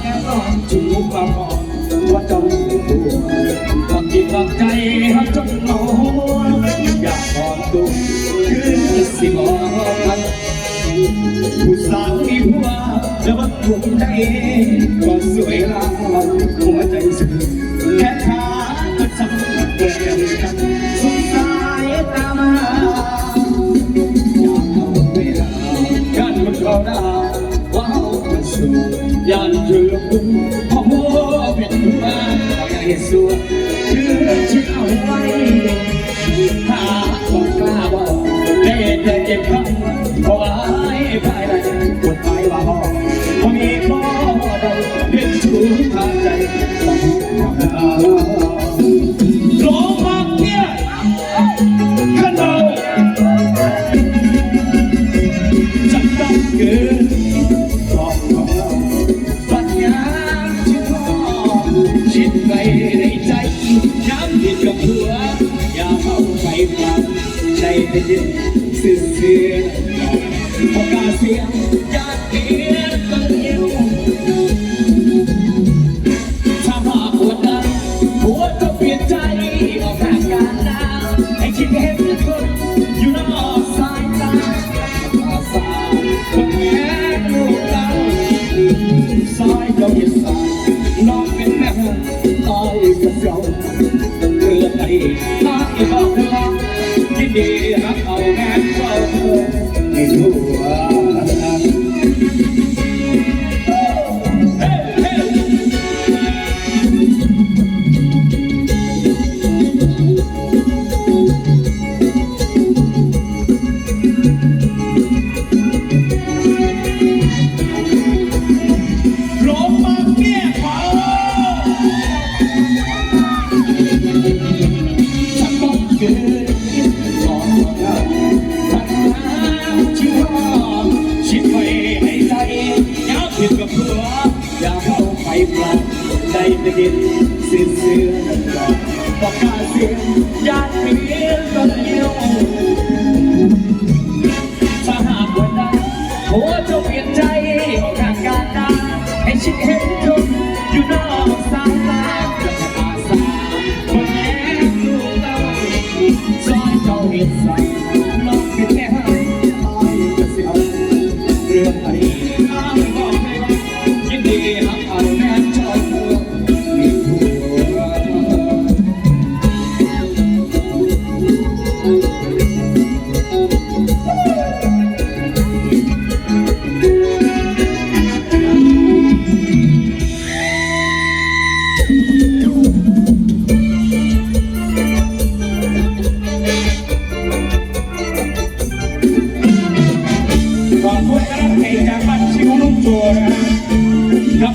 แค่ร้อนจูบมาก่องว่าเจ้าตัวความจิตควางใจฮักจนหนออยากนอนตัวคือสิบอกกันผู้สาวมีหัวแล้วว่าถูกใจก็สวยลา สวยเชื่อเชื่อเอาไว้หาคนกล้าบอกได้เธอเก็บคำเพราะว่าให้ภายในกฎหมายว่าห้อพอมีพ่อเราเรียนชูทางใจต้องทำงานหลง สื่อเสื่อพอกาเสียงญาติเพียนกันเดียวถ้าหากปวดดังหัวก็เปลี่ยนใจออกทางการดาวให้คิดเห็นคนอยู่นอกสายตาอาสาคนแม่ลูกเราซอยเจ้าเห็นสายน้องเป็นแม่ต้อยกับเราเพื่อไปหาอีกบอกเธอยินดีรับเอางานเฝ้าเธอ ใน ใจเป็นดินเสื่อเสื่อนั่นก่อนบอกการเสียงญาติเพียงคนเดียว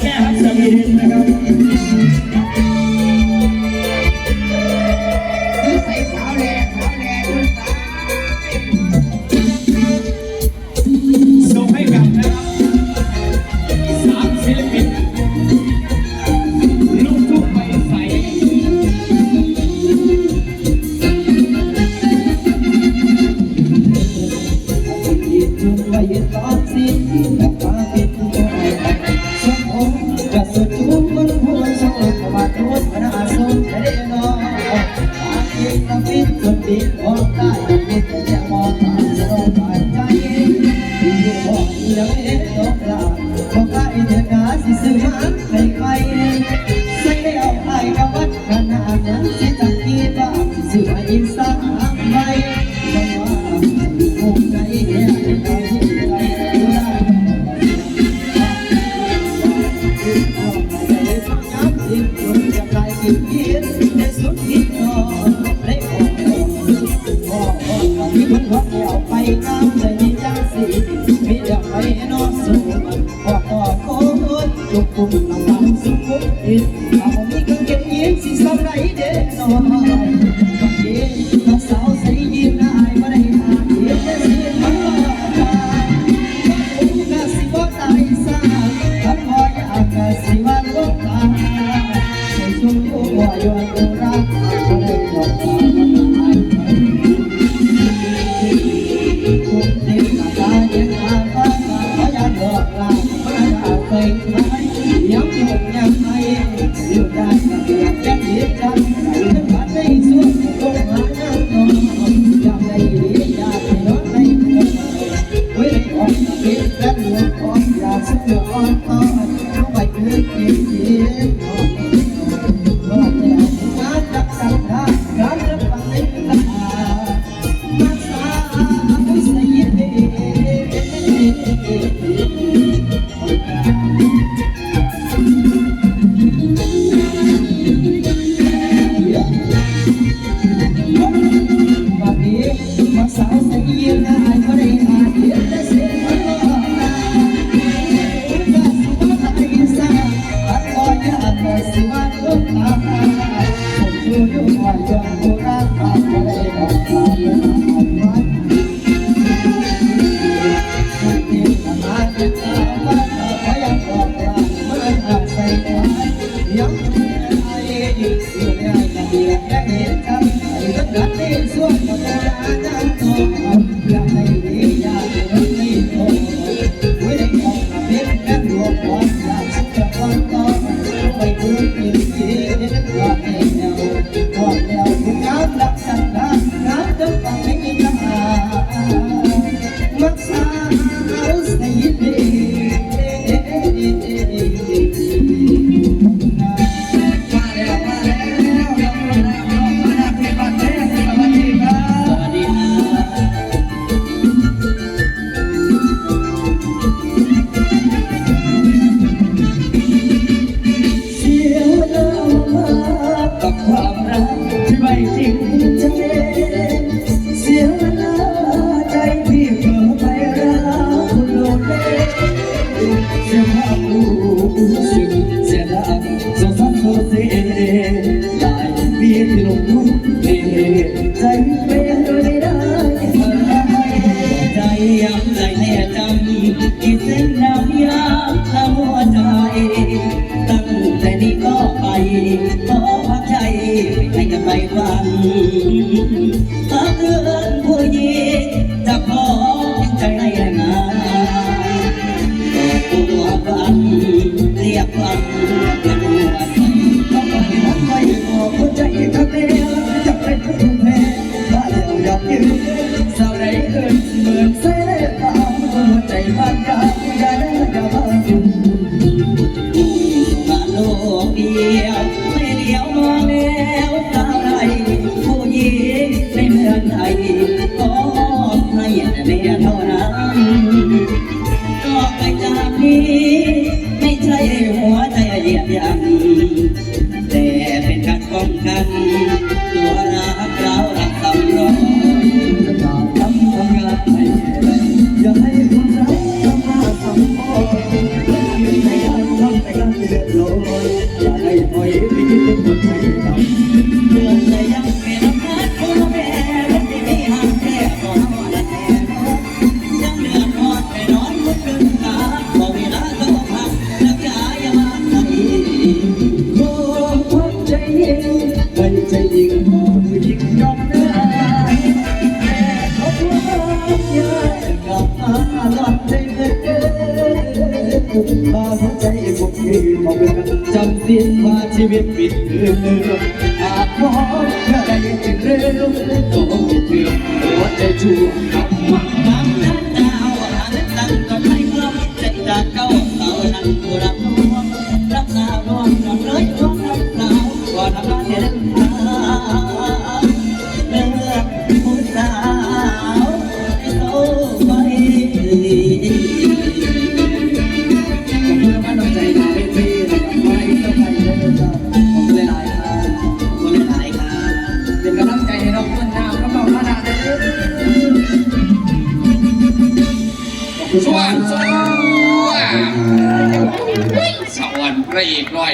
กับแม่หักสมีนะครับาเองต้องปิดจนปิดมองได้ปิดจะมองตา ขุมอินเอามีกางเกงยีนสีสาวไรเด่นนอนกางเกงน้องสาวใส่ยีนได้ไม่ได้หาเทียนได้สิมันว่าตาอุ้งกะสิบ่ตายซาคำพอยากกะสิ เดือดจะเหียดกัน seguir sing. Sao đấy ơi, mượn xe lên tạm, một chạy phát cả, nhà đây นสี้นมาชีวิตปิดเลืมอาจมองแค่ได้เร็วต้องเตือนหัวใจจูบกับมัน ไะเอกหน่อย